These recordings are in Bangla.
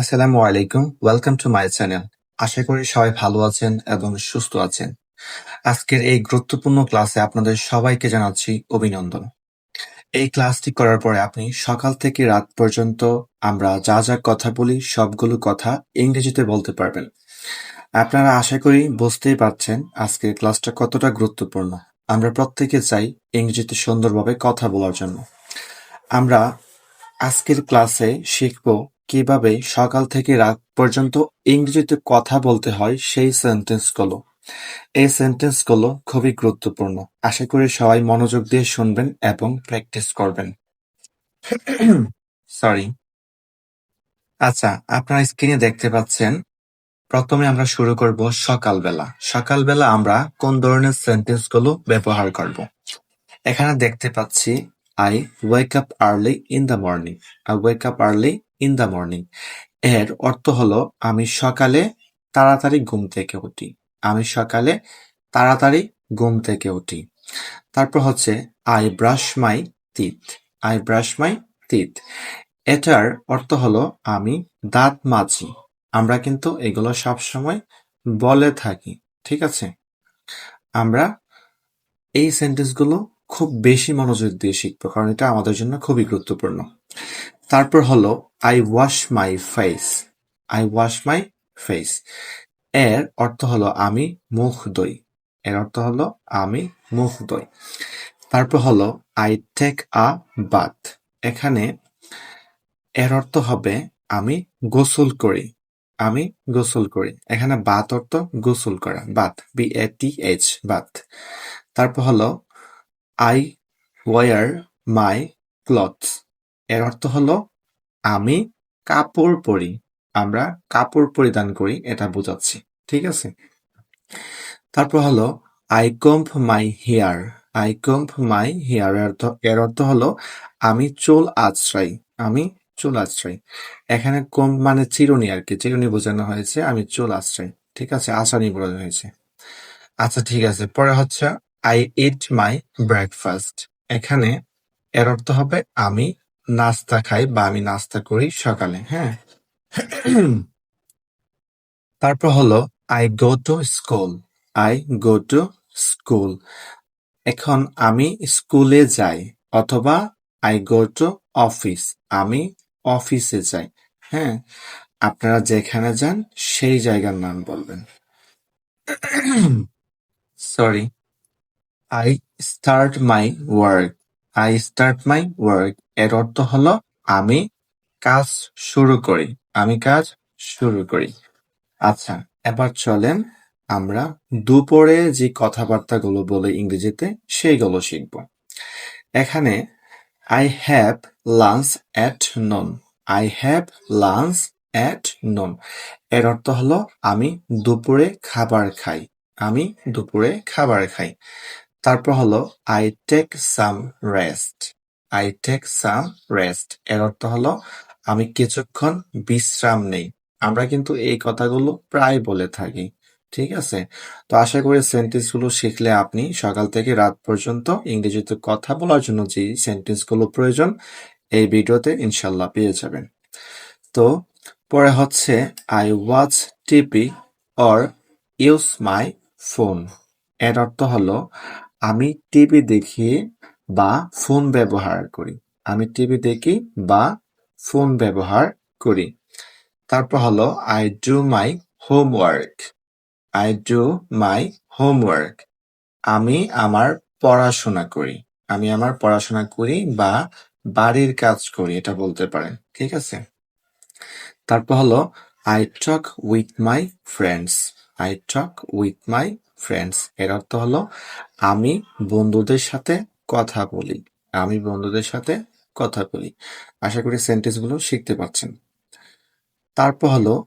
আসসালামু আলাইকুম ওয়েলকাম টু মাই চ্যানেল আশা করি সবাই ভালো আছেন এবং সুস্থ আছেন। আজকের এই গুরুত্বপূর্ণ ক্লাসে আপনাদের সবাইকে জানাচ্ছি অভিনন্দন। এই ক্লাসটি করার পরে আপনি সকাল থেকে রাত পর্যন্ত আমরা যা যা কথা বলি সবগুলো কথা ইংরেজিতে বলতে পারবেন। আপনারা আশা করি বুঝতেই পারছেন আজকের ক্লাসটা কতটা গুরুত্বপূর্ণ। আমরা প্রত্যেকে চাই ইংরেজিতে সুন্দরভাবে কথা বলার জন্য। আমরা আজকের ক্লাসে শিখব কীভাবে সকাল থেকে রাত পর্যন্ত ইংরেজিতে কথা বলতে হয় সেই সেন্টেন্সগুলো। এই সেন্টেন্সগুলো খুবই গুরুত্বপূর্ণ। আশা করি সবাই মনোযোগ দিয়ে শুনবেন এবং প্র্যাকটিস করবেন। সরি আচ্ছা আপনারা স্ক্রিনে দেখতে পাচ্ছেন, প্রথমে আমরা শুরু করব সকালবেলা। সকালবেলা আমরা কোন ধরনের সেন্টেন্সগুলো ব্যবহার করব? এখানে দেখতে পাচ্ছি I wake up early in the morning I wake up early in the morning এর অর্থ হলো, আমি সকালে তাড়াতাড়ি ঘুম থেকে উঠি। আমি সকালে তাড়াতাড়ি ঘুম থেকে উঠি। তারপর হচ্ছে I brush my teeth I brush my teeth এটার অর্থ হলো, আমি দাঁত মাজি। আমরা কিন্তু এগুলো সবসময় বলে থাকি, ঠিক আছে? আমরা এই সেন্টেন্সগুলো খুব বেশি মনোযোগ দিয়ে শিখব, কারণ এটা আমাদের জন্য খুবই গুরুত্বপূর্ণ। তারপর হলো I wash my face I wash my face এর অর্থ হলো, আমি মুখ দই এর অর্থ হলো, আমি মুখ দই তারপর হলো আই টেক আ বাথ এখানে এর অর্থ হবে, আমি গোসল করি। আমি গোসল করি। এখানে বাত অর্থ গোসল করা। Baat B A T H Baat তারপর হলো আই ওয়ার মাই ক্লথস এর অর্থ হলো, আমি কাপড় পরি, আমরা কাপড় পরিধান করি, এটা বোঝাচ্ছি, ঠিক আছে? তারপর হলো I comb my hair I comb my hair এর অর্থ হলো, আমি চুল আশ্রয় আমি চুল আশ্রয় এখানে কম মানে চিরুনি আর কি, চিরুনি বোঝানো হয়েছে, আমি চুল আশ্রয় ঠিক আছে? আসানি বোঝানো হয়েছে। আচ্ছা ঠিক আছে, পরে হচ্ছে আই ইট মাই ব্রেকফাস্ট এখানে এর অর্থ হবে, আমি নাস্তা খাই বা আমি নাস্তা করি সকালে হ্যাঁ। তারপর হলো I go to school I go to school এখন আমি স্কুলে যাই অথবা আই গো টু অফিস আমি অফিসে যাই হ্যাঁ। আপনারা যেখানে যান, সেই জায়গার নাম বলবেন। Sorry I start my work I start my work এর অর্থ হলো আমি কাজ শুরু করি। আমি কাজ শুরু করি। আচ্ছা এবার চলেন আমরা দুপুরে যে কথাবার্তাগুলো বলে ইংরেজিতে, সেইগুলো শিখব। এখানে I have lunch at noon I have lunch at noon এর অর্থ হলো আমি দুপুরে খাবার খাই। আমি দুপুরে খাবার খাই। তারপর হলো I take some rest I take some rest এর অর্থ হলো, আমি কিছুক্ষণ বিশ্রাম নেই। আমরা কিন্তু এই কথাগুলো প্রায় বলে থাকি, ঠিক আছে? তো আশা করি সেন্টেন্সগুলো শিখলে আপনি সকাল থেকে রাত পর্যন্ত ইংরেজিতে কথা বলার জন্য যে সেন্টেন্সগুলো প্রয়োজন, এই ভিডিওতে ইনশাল্লাহ পেয়ে যাবেন। তো পরে হচ্ছে I watch TV or use my phone এর অর্থ হলো আমি টিভি দেখি বা ফোন ব্যবহার করি। আমি টিভি দেখি বা ফোন ব্যবহার করি। তারপর হলো I do my homework I do my homework আমি আমার পড়াশোনা করি। আমি আমার পড়াশোনা করি বা বাড়ির কাজ করি, এটা বলতে পারেন। ঠিক আছে? তারপর হলো I talk with my friends I talk with my friends এর অর্থ হলো, আমি বন্ধুদের সাথে কথা বলি। আমি বন্ধুদের সাথে কথা বলি। আশা করি সেন্টেন্সগুলো শিখতে পারছেন। তারপর হলো,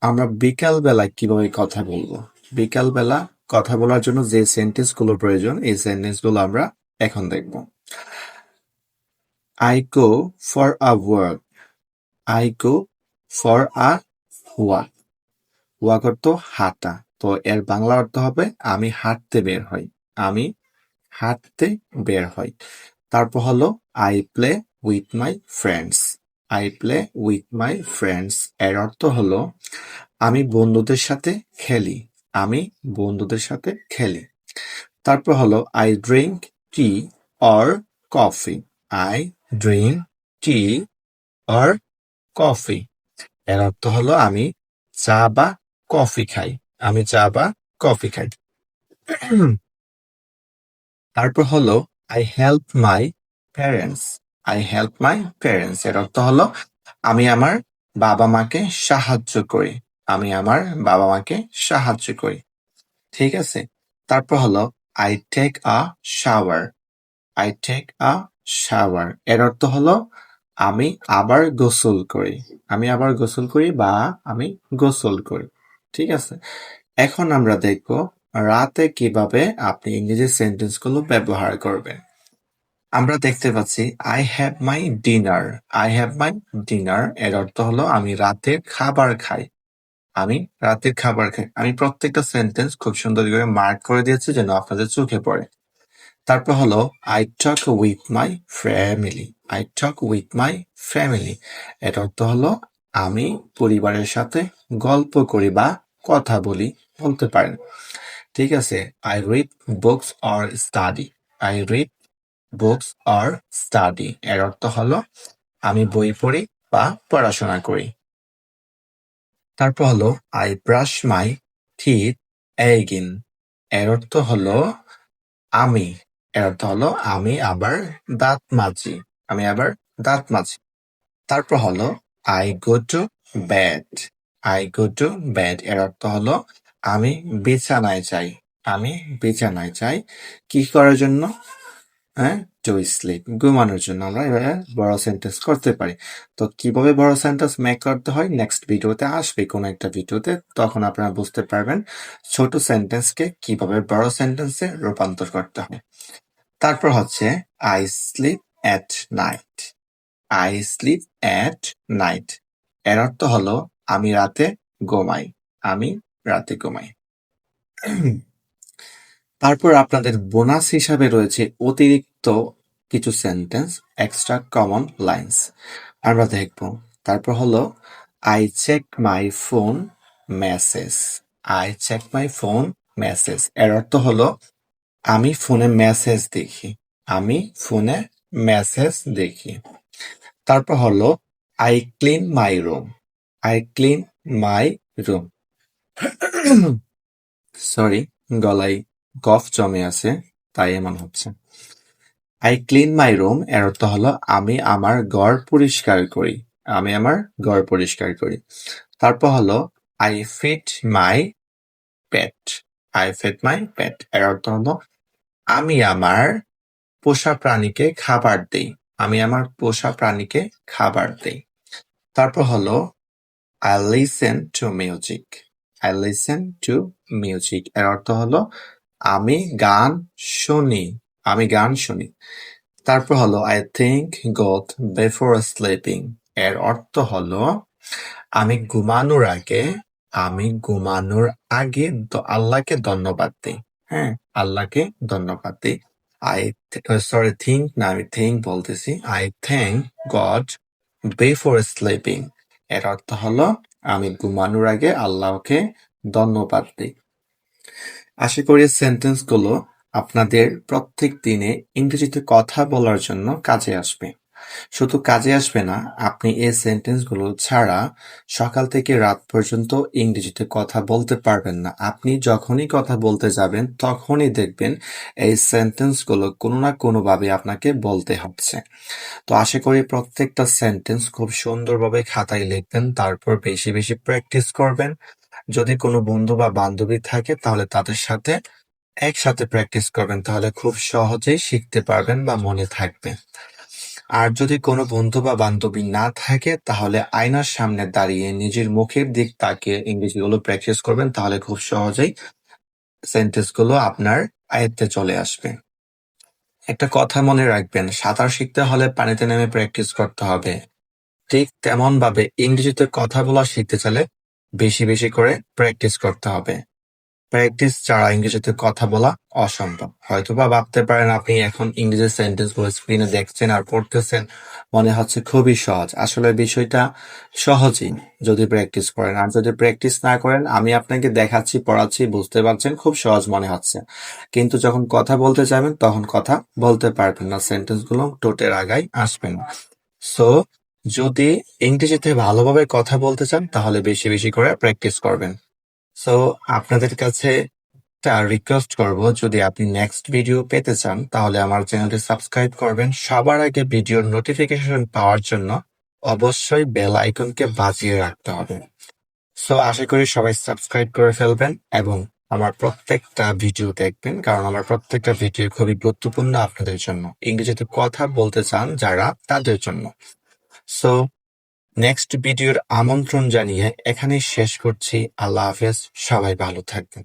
আমরা বিকাল বেলায় কীভাবে কথা বলব? বিকাল বেলা কথা বলার জন্য যে সেন্টেন্সগুলো প্রয়োজন, এই সেন্টেন্সগুলো আমরা এখন দেখব। I go for a work I go for a walk walk অর্থ হাঁটা। তো এর বাংলা অর্থ হবে, আমি হাঁটতে বের হই। আমি হাঁটতে বের হই। তারপর হলো I play with my friends I play with my friends এর অর্থ হলো, আমি বন্ধুদের সাথে খেলি। আমি বন্ধুদের সাথে খেলি। তারপর হলো I drink tea or coffee I drink tea or coffee এর অর্থ হলো, আমি চা বা কফি খাই। আমি চা বা কফি খাই। তারপর হলো I help my parents I help my parents এর অর্থ হলো, আমি আমার বাবা মাকে সাহায্য করি। আমি আমার বাবা মাকে সাহায্য করি। ঠিক আছে? তারপর হলো I take a shower I take a shower এর অর্থ হলো, আমি আবার গোসল করি। আমি আবার গোসল করি বা আমি গোসল করি। ঠিক আছে? এখন আমরা দেখব রাতে কীভাবে আপনি ইংরেজি সেন্টেন্সগুলো ব্যবহার করবেন। আমরা দেখতে পাচ্ছি I have my dinner I have my dinner এর অর্থ হলো, আমি রাতের খাবার খাই। আমি রাতের খাবার খাই। আমি প্রত্যেকটা সেন্টেন্স খুব সুন্দর করে মার্ক করে দিয়েছি যেন আপনাদের চোখে পড়ে। তারপর হলো I talk with my family I talk with my family এর অর্থ হলো আমি পরিবারের সাথে গল্প করি বা কথা বলি, বলতে পারেন। ঠিক আছে I read books or study I read books or study এর অর্থ হলো, আমি বই পড়ি বা পড়াশোনা করি। তারপর হলো I brush my teeth again এর অর্থ হলো, আমি। এর অর্থ হলো, আমি আবার দাঁত মাজি। আমি আবার দাঁত মাজি। তারপর হলো I go to bed I go to bed এর অর্থ হলো, আমি বিছানায় চাই আমি বিছানায় চাই কি করার জন্য? হ্যাঁ টু স্লিপ ঘুমানোর জন্য। আমরা এভাবে বড় সেন্টেন্স করতে পারি। তো কীভাবে বড় সেন্টেন্স মেক করতে হয়? নেক্সট ভিডিওতে আসবে কোনো একটা ভিডিওতে। তখন আপনারা বুঝতে পারবেন ছোট সেন্টেন্সকে কীভাবে বড় সেন্টেন্সে রূপান্তর করতে হয়। তারপর হচ্ছে I sleep at night I sleep at night এর অর্থ হলো, আমি রাতে ঘুমাই। আমি রাতে ঘুমাই। তারপর আপনাদের বোনাস হিসাবে রয়েছে অতিরিক্ত কিছু সেন্টেন্স এক্সট্রা কমন লাইন্স আমরা দেখব। তারপর হলো I check my phone message I check my phone message এর অর্থ হলো, আমি ফোনে মেসেজ দেখি। আমি ফোনে মেসেজ দেখি। তারপর হলো I clean my room I clean my room sorry গলায় কফ জমে আছে, তাই এমন হচ্ছে। আই ক্লিন মাই রুম এর অর্থ হলো, আমি আমার ঘর পরিষ্কার করি। আমি আমার ঘর পরিষ্কার করি। তারপর হলো I feed my pet I feed my pet এর অর্থ হলো, আমি আমার পোষা প্রাণীকে খাবার দেই। আমি আমার পোষা প্রাণীকে খাবার দেই। তারপর হলো I listen to music I listen to music এর অর্থ হলো, আমি গান শুনি, আমি গান শুনি। তারপর হলো I think God before sleeping এর অর্থ হলো, আমি ঘুমানোর আগে, আমি ঘুমানোর আগে আল্লাহকে ধন্যবাদ দিই। হ্যাঁ আল্লাহকে ধন্যবাদ দিই। আই সরি থিঙ্ক না, আমি থিঙ্ক বলতেছি। I thank God before sleeping এর অর্থ হলো, আমি ঘুমানোর আগে আল্লাহকে ধন্যবাদ দিই। আশা করি সেন্টেন্সগুলো আপনাদের প্রত্যেক দিনে ইংরেজিতে কথা বলার জন্য কাজে আসবে। শুধু কাজে আসবে না, আপনি এই সেন্টেন্সগুলো ছাড়া সকাল থেকে রাত পর্যন্ত ইংরেজিতে কথা বলতে পারবেন না। আপনি যখনই কথা বলতে যাবেন, তখনই দেখবেন এই সেন্টেন্সগুলো কোনো না কোনোভাবে আপনাকে বলতে হচ্ছে। তো আশা করি প্রত্যেকটা সেন্টেন্স খুব সুন্দরভাবে খাতায় লিখবেন, তারপর বেশি বেশি প্র্যাকটিস করবেন। যদি কোনো বন্ধু বা বান্ধবী থাকে, তাহলে তাদের সাথে একসাথে প্র্যাকটিস করবেন, তাহলে খুব সহজেই শিখতে পারবেন বা মনে থাকবে। আর যদি কোনো বন্ধু বা বান্ধবী না থাকে, তাহলে আয়নার সামনে দাঁড়িয়ে নিজের মুখের দিক তাকিয়ে ইংরেজিগুলো প্র্যাকটিস করবেন, তাহলে খুব সহজেই সেন্টেন্সগুলো আপনার আয়ত্তে চলে আসবে। একটা কথা মনে রাখবেন, সাঁতার শিখতে হলে পানিতে নেমে প্র্যাকটিস করতে হবে। ঠিক তেমন ভাবে ইংরেজিতে কথা বলা শিখতে চাইলে বেশি বেশি করে প্র্যাকটিস করতে হবে। প্র্যাকটিস ছাড়া ইংরেজিতে কথা বলা অসম্ভব। হয়তোবা ভাবতে পারেন আপনি এখন ইংরেজি সেন্টেন্সগুলো স্ক্রিনে দেখছেন আর পড়তেছেন, মনে হচ্ছে খুবই সহজ। আসলে বিষয়টা সহজই যদি প্র্যাকটিস করেন। আর যদি প্র্যাকটিস না করেন, আমি আপনাকে দেখাচ্ছি, পড়াচ্ছি, বুঝতে পারছেন, খুব সহজ মনে হচ্ছে। কিন্তু যখন কথা বলতে যাবেন, তখন কথা বলতে পারবেন না সেন্টেন্সগুলো টোটের আগায় আসবেন সো, যদি ইংরেজিতে ভালোভাবে কথা বলতে চান, তাহলে বেশি বেশি করে প্র্যাকটিস করবেন। সো আপনাদের কাছে একটা রিকোয়েস্ট করব, যদি আপনি নেক্সট ভিডিও পেতে চান, তাহলে আমার চ্যানেলটি সাবস্ক্রাইব করবেন। সবার আগে ভিডিওর নোটিফিকেশন পাওয়ার জন্য অবশ্যই বেল আইকনকে বাজিয়ে রাখতে হবে। সো আশা করি সবাই সাবস্ক্রাইব করে ফেলবেন এবং আমার প্রত্যেকটা ভিডিও দেখবেন, কারণ আমার প্রত্যেকটা ভিডিও খুবই গুরুত্বপূর্ণ আপনাদের জন্য। ইংরেজিতে কথা বলতে চান যারা, তাদের জন্য। সো নেক্সট ভিডিওর আমন্ত্রণ জানিয়ে এখানেই শেষ করছি। আল্লাহ হাফেজ সবাই ভালো থাকবেন।